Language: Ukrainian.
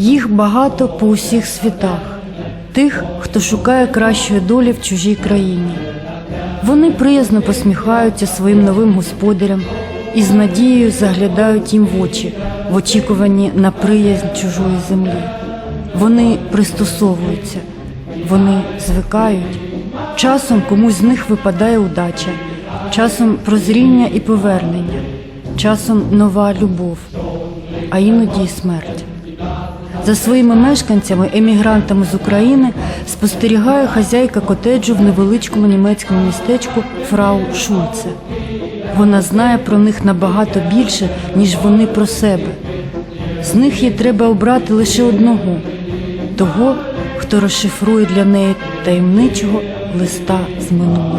Їх багато по усіх світах, тих, хто шукає кращої долі в чужій країні. Вони приязно посміхаються своїм новим господарям і з надією заглядають їм в очі в очікуванні на приязнь чужої землі. Вони пристосовуються, вони звикають. Часом комусь з них випадає удача, часом прозріння і повернення, часом нова любов, а іноді й смерть. За своїми мешканцями, емігрантами з України, спостерігає хазяйка котеджу в невеличкому німецькому містечку Фрау Шульце. Вона знає про них набагато більше, ніж вони про себе. З них їй треба обрати лише одного того, хто розшифрує для неї таємничого листа з минулого.